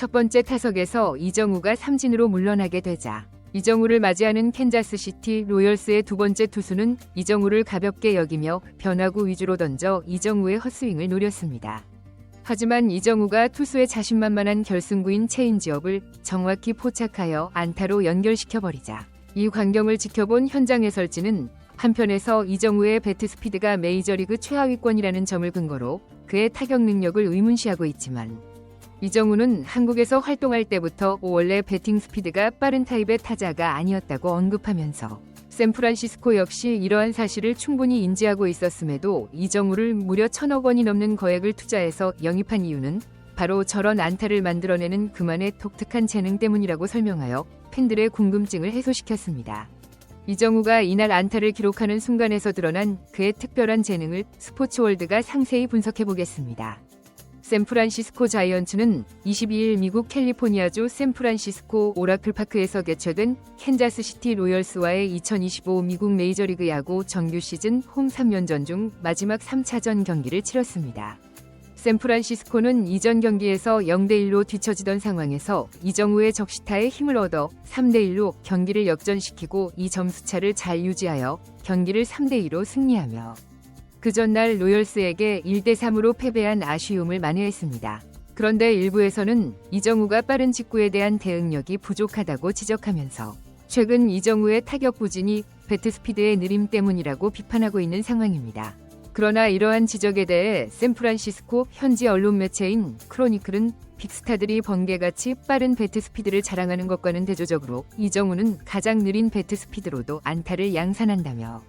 첫 번째 타석에서 이정우가 삼진으로 물러나게 되자 이정우를 맞이하는 캔자스시티 로열스의 두 번째 투수는 이정우를 가볍게 여기며 변화구 위주로 던져 이정우의 헛스윙을 노렸습니다. 하지만 이정우가 투수의 자신만만한 결승구인 체인지업을 정확히 포착하여 안타로 연결시켜버리자 이 광경을 지켜본 현장 해설진은 한편에서 이정우의 배트 스피드가 메이저리그 최하위권이라는 점을 근거로 그의 타격 능력을 의문시하고 있지만 이정우는 한국에서 활동할 때부터 원래 배팅 스피드가 빠른 타입의 타자가 아니었다고 언급하면서 샌프란시스코 역시 이러한 사실을 충분히 인지하고 있었음에도 이정우를 무려 천억 원이 넘는 거액을 투자해서 영입한 이유는 바로 저런 안타를 만들어내는 그만의 독특한 재능 때문이라고 설명하여 팬들의 궁금증을 해소시켰습니다. 이정우가 이날 안타를 기록하는 순간에서 드러난 그의 특별한 재능을 스포츠월드가 상세히 분석해 보겠습니다. 샌프란시스코 자이언츠는 22일 미국 캘리포니아주 샌프란시스코 오라클파크에서 개최된 캔자스시티 로열스와의 2025 미국 메이저리그 야구 정규 시즌 홈 3연전 중 마지막 3차전 경기를 치렀습니다. 샌프란시스코는 이전 경기에서 0대1로 뒤처지던 상황에서 이정우의 적시타에 힘을 얻어 3대1로 경기를 역전시키고 이 점수차를 잘 유지하여 경기를 3대2로 승리하며 그 전날 로열스에게 1대3으로 패배한 아쉬움을 만회했습니다. 그런데 일부에서는 이정우가 빠른 직구에 대한 대응력이 부족하다고 지적하면서 최근 이정우의 타격 부진이 배트 스피드의 느림 때문이라고 비판하고 있는 상황입니다. 그러나 이러한 지적에 대해 샌프란시스코 현지 언론 매체인 크로니클은 빅스타들이 번개같이 빠른 배트 스피드를 자랑하는 것과는 대조적으로 이정우는 가장 느린 배트 스피드로도 안타를 양산한다며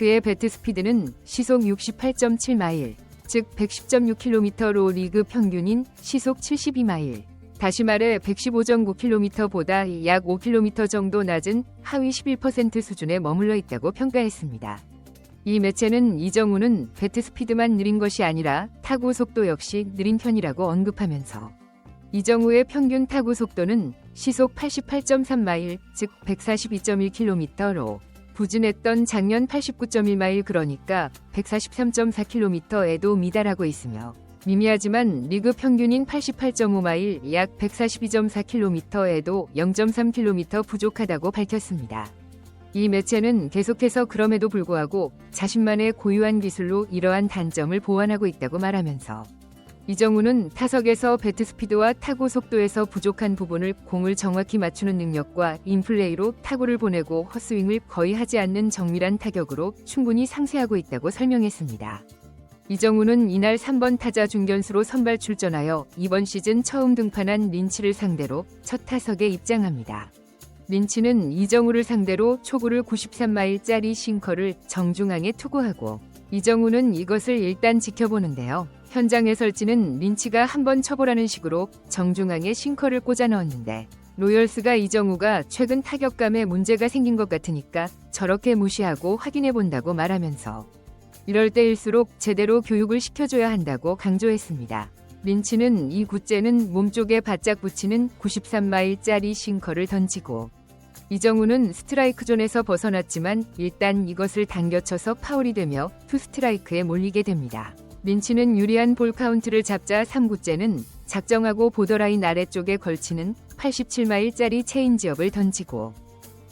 그의 배트 스피드는 시속 68.7마일, 즉 110.6km로 리그 평균인 시속 72마일, 다시 말해 115.9km보다 약 5km 정도 낮은 하위 11% 수준에 머물러 있다고 평가했습니다. 이 매체는 이정우는 배트 스피드만 느린 것이 아니라 타구 속도 역시 느린 편이라고 언급하면서 이정우의 평균 타구 속도는 시속 88.3마일, 즉 142.1km로 부진했던 작년 89.1마일 그러니까 143.4km에도 미달하고 있으며 미미하지만 리그 평균인 88.5마일 약 142.4km에도 0.3km 부족하다고 밝혔습니다. 이 매체는 계속해서 그럼에도 불구하고 자신만의 고유한 기술로 이러한 단점을 보완하고 있다고 말하면서 이정우는 타석에서 배트 스피드와 타구 속도에서 부족한 부분을 공을 정확히 맞추는 능력과 인플레이로 타구를 보내고 헛스윙을 거의 하지 않는 정밀한 타격으로 충분히 상쇄하고 있다고 설명했습니다. 이정우는 이날 3번 타자 중견수로 선발 출전하여 이번 시즌 처음 등판한 린치를 상대로 첫 타석에 입장합니다. 린치는 이정우를 상대로 초구를 93마일짜리 싱커를 정중앙에 투구하고 이정우는 이것을 일단 지켜보는데요. 현장 해설진은 린치가 한 번 쳐보라는 식으로 정중앙에 싱커를 꽂아 넣었는데 로열스가 이정우가 최근 타격감에 문제가 생긴 것 같으니까 저렇게 무시하고 확인해 본다고 말하면서 이럴 때일수록 제대로 교육을 시켜줘야 한다고 강조했습니다. 린치는 이 굿제는 몸쪽에 바짝 붙이는 93마일짜리 싱커를 던지고 이정우는 스트라이크 존에서 벗어났지만 일단 이것을 당겨쳐서 파울이 되며 투 스트라이크에 몰리게 됩니다. 린치는 유리한 볼 카운트를 잡자 3구째는 작정하고 보더라인 아래쪽에 걸치는 87마일짜리 체인지업을 던지고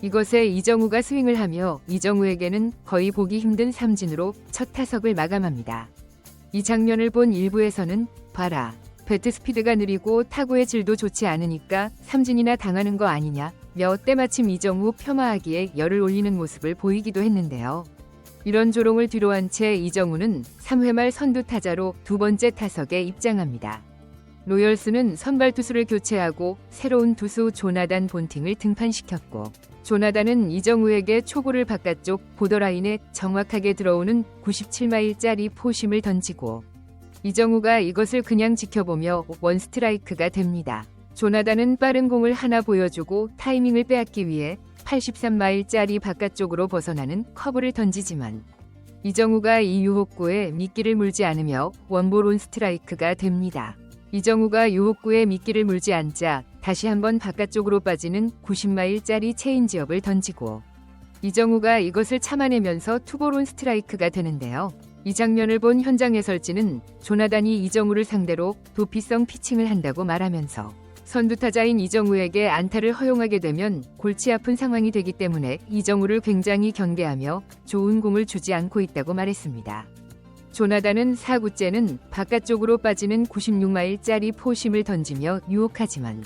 이것에 이정우가 스윙을 하며 이정우에게는 거의 보기 힘든 삼진으로 첫 타석을 마감합니다. 이 장면을 본 일부에서는 봐라. 배트 스피드가 느리고 타구의 질도 좋지 않으니까 삼진이나 당하는 거 아니냐. 며 때마침 이정우 폄하하기에 열을 올리는 모습을 보이기도 했는데요. 이런 조롱을 뒤로한 채 이정우는 3회 말 선두 타자로 두 번째 타석에 입장합니다. 로열스는 선발 투수를 교체하고 새로운 투수 조나단 본팅을 등판시켰고 조나단은 이정우에게 초구를 바깥쪽 보더라인에 정확하게 들어오는 97마일짜리 포심을 던지고 이정우가 이것을 그냥 지켜보며 원 스트라이크가 됩니다. 조나단은 빠른 공을 하나 보여주고 타이밍을 빼앗기 위해 83마일짜리 바깥쪽으로 벗어나는 커브를 던지지만 이정우가 이 유혹구에 미끼를 물지 않으며 원볼 온 스트라이크가 됩니다. 이정우가 유혹구에 미끼를 물지 않자 다시 한번 바깥쪽으로 빠지는 90마일짜리 체인지업을 던지고 이정우가 이것을 참아내면서 투볼 온 스트라이크가 되는데요. 이 장면을 본 현장 해설진은 조나단이 이정우를 상대로 도피성 피칭을 한다고 말하면서 선두타자인 이정우에게 안타를 허용하게 되면 골치 아픈 상황이 되기 때문에 이정우를 굉장히 경계하며 좋은 공을 주지 않고 있다고 말했습니다. 조나단은 4구째는 바깥쪽으로 빠지는 96마일짜리 포심을 던지며 유혹하지만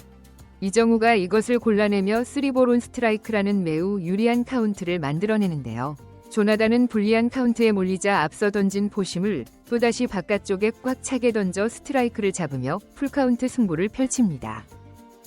이정우가 이것을 골라내며 3볼온 스트라이크라는 매우 유리한 카운트를 만들어내는데요. 조나단은 불리한 카운트에 몰리자 앞서 던진 포심을 또다시 바깥쪽에 꽉 차게 던져 스트라이크를 잡으며 풀카운트 승부를 펼칩니다.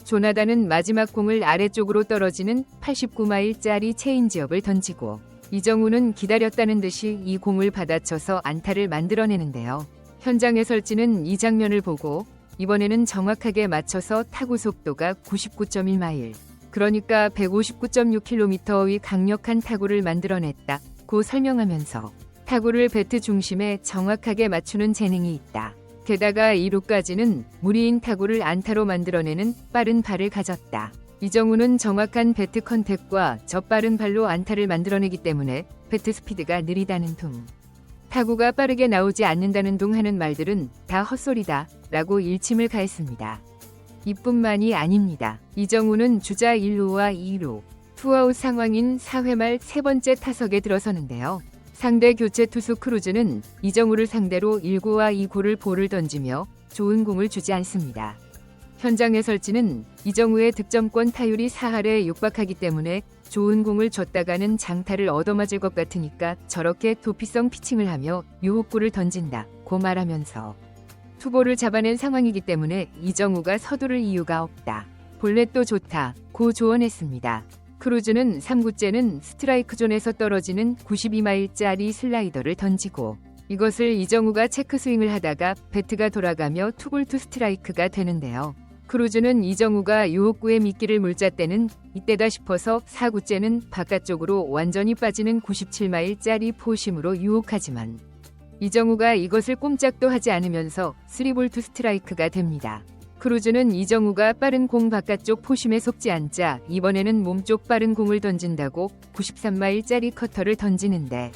조나단은 마지막 공을 아래쪽으로 떨어지는 89마일짜리 체인지업을 던지고 이정우는 기다렸다는 듯이 이 공을 받아쳐서 안타를 만들어내는데요. 현장 해설진은 이 장면을 보고 이번에는 정확하게 맞춰서 타구 속도가 99.1마일, 그러니까 159.6km의 강력한 타구를 만들어냈다. 고 설명하면서 타구를 배트 중심에 정확하게 맞추는 재능이 있다. 게다가 2루까지는 무리인 타구를 안타로 만들어내는 빠른 발을 가졌다. 이정우는 정확한 배트 컨택과 저 빠른 발로 안타를 만들어내기 때문에 배트 스피드가 느리다는 둥. 타구가 빠르게 나오지 않는다는 둥 하는 말들은 다 헛소리다 라고 일침을 가했습니다. 이뿐만이 아닙니다. 이정우는 주자 1루와 2루, 투아웃 상황인 4회 말 세 번째 타석에 들어서는데요. 상대 교체 투수 크루즈는 이정우를 상대로 1구와 2구를 볼을 던지며 좋은 공을 주지 않습니다. 현장 해설진은 이정우의 득점권 타율이 4할에 육박하기 때문에 좋은 공을 줬다가는 장타를 얻어맞을 것 같으니까 저렇게 도피성 피칭을 하며 유혹구를 던진다 고 말하면서 투볼을 잡아낸 상황이기 때문에 이정우가 서두를 이유가 없다. 볼넷도 좋다 고 조언했습니다. 크루즈는 3구째는 스트라이크 존에서 떨어지는 92마일짜리 슬라이더를 던지고 이것을 이정우가 체크 스윙을 하다가 배트가 돌아가며 투볼투 스트라이크가 되는데요. 크루즈는 이정우가 유혹구에 미끼를 물자 때는 이때다 싶어서 4구째는 바깥쪽으로 완전히 빠지는 97마일짜리 포심으로 유혹하지만 이정우가 이것을 꼼짝도 하지 않으면서 3볼투 스트라이크가 됩니다. 크루즈는 이정우가 빠른 공 바깥쪽 포심에 속지 않자 이번에는 몸쪽 빠른 공을 던진다고 93마일짜리 커터를 던지는데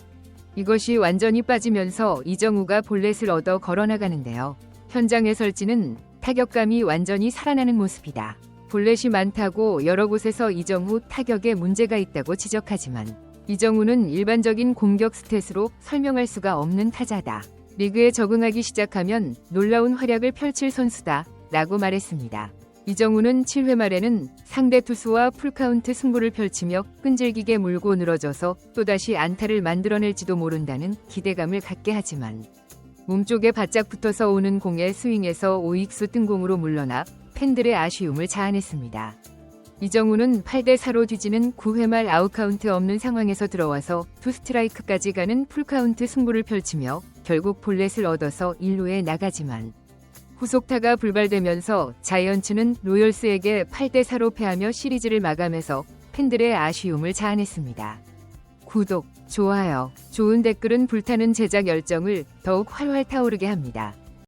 이것이 완전히 빠지면서 이정우가 볼넷을 얻어 걸어나가는데요. 현장 해설진은 타격감이 완전히 살아나는 모습이다. 볼넷이 많다고 여러 곳에서 이정우 타격에 문제가 있다고 지적하지만 이정우는 일반적인 공격 스탯으로 설명할 수가 없는 타자다. 리그에 적응하기 시작하면 놀라운 활약을 펼칠 선수다. 라고 말했습니다. 이정우는 7회 말에는 상대 투수와 풀카운트 승부를 펼치며 끈질기게 물고 늘어져서 또다시 안타를 만들어낼지도 모른다는 기대감을 갖게 하지만 몸쪽에 바짝 붙어서 오는 공의 스윙에서 오익수 뜬공으로 물러나 팬들의 아쉬움을 자아냈습니다. 이정우는 8대 4로 뒤지는 9회 말 아웃카운트 없는 상황에서 들어와서 투 스트라이크까지 가는 풀카운트 승부를 펼치며 결국 볼넷을 얻어서 1루에 나가지만 후속타가 불발되면서 자이언츠는 로열스에게 8대 4로 패하며 시리즈를 마감해서 팬들의 아쉬움을 자아냈습니다. 구독, 좋아요, 좋은 댓글은 불타는 제작 열정을 더욱 활활 타오르게 합니다.